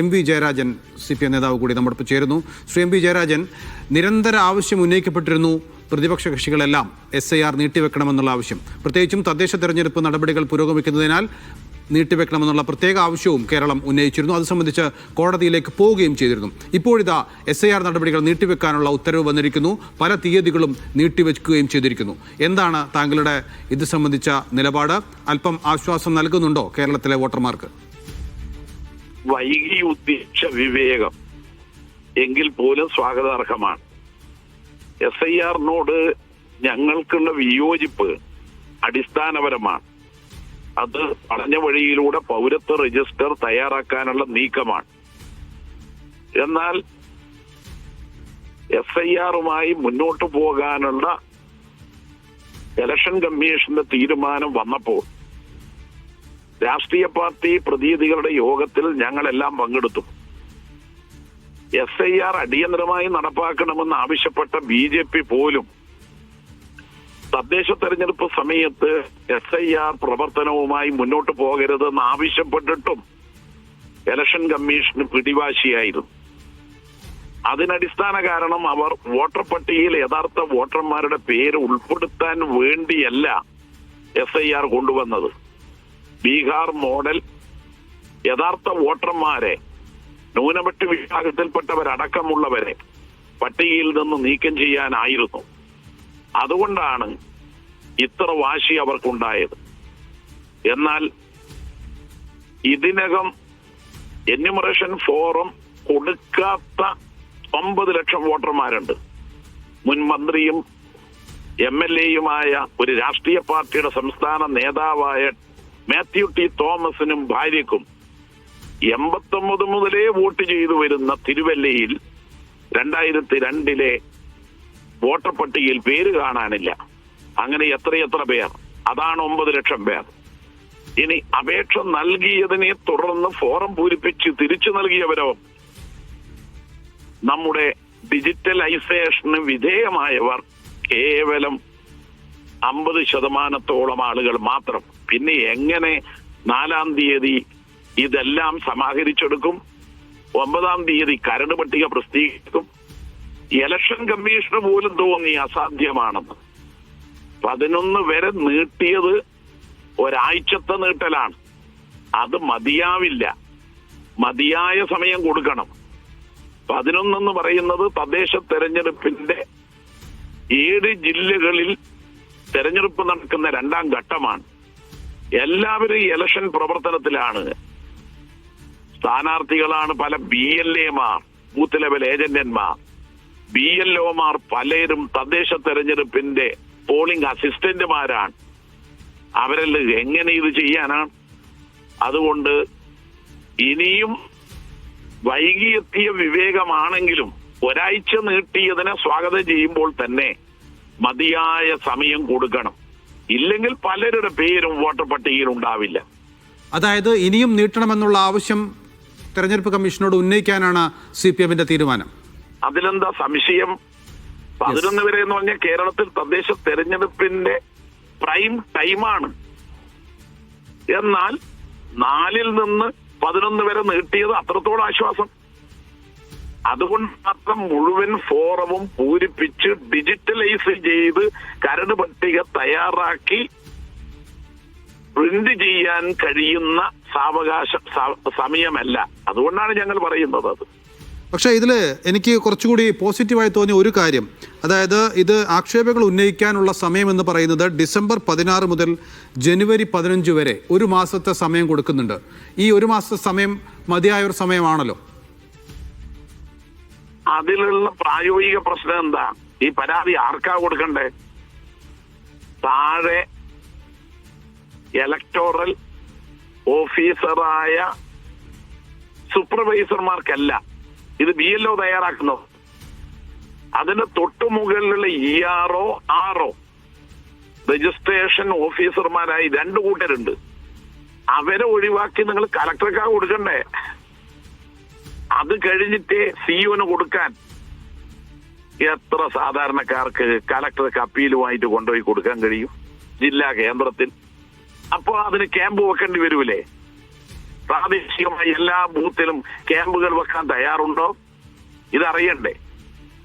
M V Jayarajan C P M നേതാവ് കൂടി നമ്മോടൊപ്പം ചേരുന്നു. ശ്രീ എം വി ജയരാജൻ നിരന്തര ആവശ്യം ഉന്നയിക്കപ്പെട്ടിരുന്നു. പ്രതിപക്ഷ കക്ഷികളെല്ലാം എസ് ഐ ആർ നീട്ടിവെക്കണമെന്നുള്ള ആവശ്യം. പ്രത്യേകിച്ചും തദ്ദേശ തെരഞ്ഞെടുപ്പ് നടപടികൾ പുരോഗമിക്കുന്നതിനാൽ നീട്ടിവെക്കണമെന്നുള്ള പ്രത്യേക ആവശ്യവും കേരളം ഉന്നയിച്ചിരുന്നു. അത് സംബന്ധിച്ച് കോടതിയിലേക്ക് പോവുകയും ചെയ്തിരുന്നു. ഇപ്പോഴിതാ എസ് ഐ ആർ നടപടികൾ നീട്ടിവെക്കാനുള്ള ഉത്തരവ് വന്നിരിക്കുന്നു. പല തീയതികളും നീട്ടിവെക്കുകയും ചെയ്തിരിക്കുന്നു. എന്താണ് താങ്കളുടെ ഇത് സംബന്ധിച്ച നിലപാട്? അല്പം ആശ്വാസം നൽകുന്നുണ്ടോ കേരളത്തിലെ വോട്ടർമാർക്ക്? വൈകി ഉദ്ദേശിച്ച വിവേകം എങ്കിൽ പോലും സ്വാഗതാർഹമാണ്. എസ് ഐ ആറിനോട് ഞങ്ങൾക്കുള്ള വിയോജിപ്പ് അടിസ്ഥാനപരമാണ്. അത് പറഞ്ഞ വഴിയിലൂടെ പൗരത്വ രജിസ്റ്റർ തയ്യാറാക്കാനുള്ള നീക്കമാണ്. എന്നാൽ എസ് ഐ ആറുമായി മുന്നോട്ട് പോകാനുള്ള ഇലക്ഷൻ കമ്മീഷന്റെ തീരുമാനം വന്നപ്പോൾ രാഷ്ട്രീയ പാർട്ടി പ്രതിനിധികളുടെ യോഗത്തിൽ ഞങ്ങളെല്ലാം പങ്കെടുത്തു. എസ് ഐ ആർ അടിയന്തരമായി നടപ്പാക്കണമെന്ന് ആവശ്യപ്പെട്ട ബി ജെ പി പോലും തദ്ദേശ തെരഞ്ഞെടുപ്പ് സമയത്ത് എസ് ഐ ആർ പ്രവർത്തനവുമായി മുന്നോട്ട് പോകരുതെന്ന് ആവശ്യപ്പെട്ടിട്ടും ഇലക്ഷൻ കമ്മീഷന് പിടിവാശിയായിരുന്നു. അതിനടിസ്ഥാന കാരണം അവർ വോട്ടർ പട്ടികയിൽ യഥാർത്ഥ വോട്ടർമാരുടെ പേര് ഉൾപ്പെടുത്താൻ വേണ്ടിയല്ല എസ് ഐ ആർ കൊണ്ടുവന്നത്. ബീഹാർ മോഡൽ യഥാർത്ഥ വോട്ടർമാരെ ന്യൂനപക്ഷ വിഭാഗത്തിൽപ്പെട്ടവരടക്കമുള്ളവരെ പട്ടികയിൽ നിന്ന് നീക്കം ചെയ്യാനായിരുന്നു. അതുകൊണ്ടാണ് ഇത്ര വാശി അവർക്കുണ്ടായത്. എന്നാൽ ഇതിനകം എന്യൂമറേഷൻ ഫോറം കൊടുക്കാത്ത ഒമ്പത് ലക്ഷം വോട്ടർമാരുണ്ട്. മുൻ മന്ത്രിയും എം എൽ എയുമായ ഒരു രാഷ്ട്രീയ പാർട്ടിയുടെ സംസ്ഥാന നേതാവായ മാത്യു ടി തോമസിനും ഭാര്യക്കും എൺപത്തൊമ്പത് മുതലേ വോട്ട് ചെയ്തു വരുന്ന തിരുവല്ലയിൽ രണ്ടായിരത്തി രണ്ടിലെ വോട്ടർ പട്ടികയിൽ പേര് കാണാനില്ല. അങ്ങനെ എത്രയെത്ര പേർ? അതാണ് ഒമ്പത് ലക്ഷം പേർ. ഇനി അപേക്ഷ നൽകിയതിനെ തുടർന്ന് ഫോറം പൂരിപ്പിച്ച് തിരിച്ചു നൽകിയവരോ? നമ്മുടെ ഡിജിറ്റലൈസേഷന് വിധേയമായവർ കേവലം അമ്പത് ശതമാനത്തോളം ആളുകൾ മാത്രം. പിന്നെ എങ്ങനെ നാലാം തീയതി ഇതെല്ലാം സമാഹരിച്ചെടുക്കും? ഒമ്പതാം തീയതി കരട് പട്ടിക പ്രസിദ്ധീകരിക്കും. ഇലക്ഷൻ കമ്മീഷന് പോലും തോന്നി അസാധ്യമാണെന്ന്. പതിനൊന്ന് വരെ നീട്ടിയത് ഒരാഴ്ചത്തെ നീട്ടലാണ്. അത് മതിയാവില്ല. മതിയായ സമയം കൊടുക്കണം. പതിനൊന്നെന്ന് പറയുന്നത് തദ്ദേശ തെരഞ്ഞെടുപ്പിന്റെ ഏഴ് ജില്ലകളിൽ തെരഞ്ഞെടുപ്പ് നടക്കുന്ന രണ്ടാം ഘട്ടമാണ്. എല്ലാവരും ഇലക്ഷൻ പ്രവർത്തനത്തിലാണ്. സ്ഥാനാർത്ഥികളാണ് പല ബി എൽ എമാർ ബൂത്ത് ലെവൽ ഏജന്റന്മാർ ബി എൽ ഒമാർ പലരും തദ്ദേശ തെരഞ്ഞെടുപ്പിന്റെ പോളിംഗ് അസിസ്റ്റന്റുമാരാണ് അവരെല്ലാം എങ്ങനെ ഇത് ചെയ്യാനാണ്? അതുകൊണ്ട് ഇനിയും വൈകിയെത്തിയ വിവേകമാണെങ്കിലും ഒരാഴ്ച നീട്ടിയതിനെ സ്വാഗതം ചെയ്യുമ്പോൾ തന്നെ മതിയായ സമയം കൊടുക്കണം. ഇല്ലെങ്കിൽ പലരുടെ പേരും വോട്ടർ പട്ടികയിൽ ഉണ്ടാവില്ല. അതായത് ഇനിയും നീട്ടണമെന്നുള്ള ആവശ്യം തെരഞ്ഞെടുപ്പ് കമ്മീഷനോട് ഉന്നയിക്കാനാണ് സി പി എമ്മിന്റെ തീരുമാനം. അതിലെന്താ സംശയം? പതിനൊന്ന് വരെ എന്ന് പറഞ്ഞാൽ കേരളത്തിൽ തദ്ദേശ തെരഞ്ഞെടുപ്പിന്റെ പ്രൈം ടൈമാണ്. എന്നാൽ നാലിൽ നിന്ന് പതിനൊന്ന് വരെ നീട്ടിയത് അത്രത്തോളം ആശ്വാസം. അതുകൊണ്ട് മാത്രം മുഴുവൻ ഫോറവും പൂരിപ്പിച്ച് ഡിജിറ്റലൈസ് ചെയ്ത് കരട് പട്ടിക തയ്യാറാക്കി പ്രിന്റ് ചെയ്യാൻ കഴിയുന്ന സാവകാശ സമയമല്ല. അതുകൊണ്ടാണ് ഞങ്ങൾ പറയുന്നത് അത്. പക്ഷേ ഇതിൽ എനിക്ക് കുറച്ചുകൂടി പോസിറ്റീവായി തോന്നിയ ഒരു കാര്യം. അതായത് ഇത് ആക്ഷേപങ്ങൾ ഉന്നയിക്കാനുള്ള സമയം എന്ന് പറയുന്നത് ഡിസംബർ പതിനാറ് മുതൽ ജനുവരി പതിനഞ്ച് വരെ ഒരു മാസത്തെ സമയം കൊടുക്കുന്നുണ്ട്. ഈ ഒരു മാസത്തെ സമയം മതിയായ ഒരു സമയമാണല്ലോ. അതിലുള്ള പ്രായോഗിക പ്രശ്നം എന്താ? ഈ പരാതി ആർക്കാ കൊടുക്കണ്ടേ? താഴെ ഇലക്ടോറൽ ഓഫീസറായ സൂപ്പർവൈസർമാർക്കല്ല ഇത് ബി എൽ ഒ തയ്യാറാക്കുന്നു അതിന് തൊട്ടു മുകളിലുള്ള ഇ ആർഒ ആർഒ രജിസ്ട്രേഷൻ ഓഫീസർമാരായി രണ്ടു കൂട്ടരുണ്ട്. അവരെ ഒഴിവാക്കി നിങ്ങൾ കലക്ടർക്കാ കൊടുക്കണ്ടേ? അത് കഴിഞ്ഞിട്ട് സിഇഒന് കൊടുക്കാൻ എത്ര സാധാരണക്കാർക്ക് കലക്ടർക്ക് അപ്പീലുമായിട്ട് കൊണ്ടുപോയി കൊടുക്കാൻ കഴിയും? ജില്ലാ കേന്ദ്രത്തിൽ. അപ്പോൾ അതിന് ക്യാമ്പ് വെക്കേണ്ടി വരൂലേ? പ്രാദേശികമായി എല്ലാ ബൂത്തിലും ക്യാമ്പുകൾ വെക്കാൻ തയ്യാറുണ്ടോ? ഇതറിയണ്ടേ.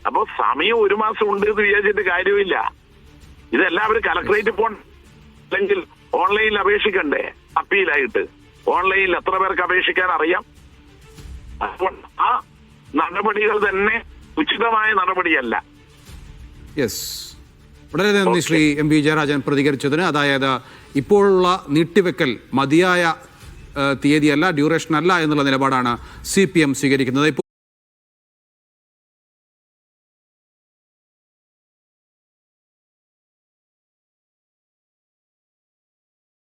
അപ്പോൾ സമയം ഒരു മാസം ഉണ്ട് എന്ന് വിചാരിച്ചിട്ട് കാര്യമില്ല. ഇതെല്ലാവരും കലക്ടറേറ്റ് പോൺ അല്ലെങ്കിൽ ഓൺലൈനിൽ അപേക്ഷിക്കണ്ടേ? അപ്പീലായിട്ട്. ഓൺലൈനിൽ എത്ര പേർക്ക് അപേക്ഷിക്കാൻ അറിയാം? അതുകൊണ്ട് ആ നടപടികൾ തന്നെ ഉചിതമായ നടപടിയല്ല. യെസ് വളരെ നന്ദി ശ്രീ എം വി ജയരാജൻ പ്രതികരിച്ചതിന്. അതായത് ഇപ്പോഴുള്ള നീട്ടിവെക്കൽ മതിയായ തീയതിയല്ല ഡ്യൂറേഷൻ അല്ല എന്നുള്ള നിലപാടാണ് സി പി എം സ്വീകരിക്കുന്നത്.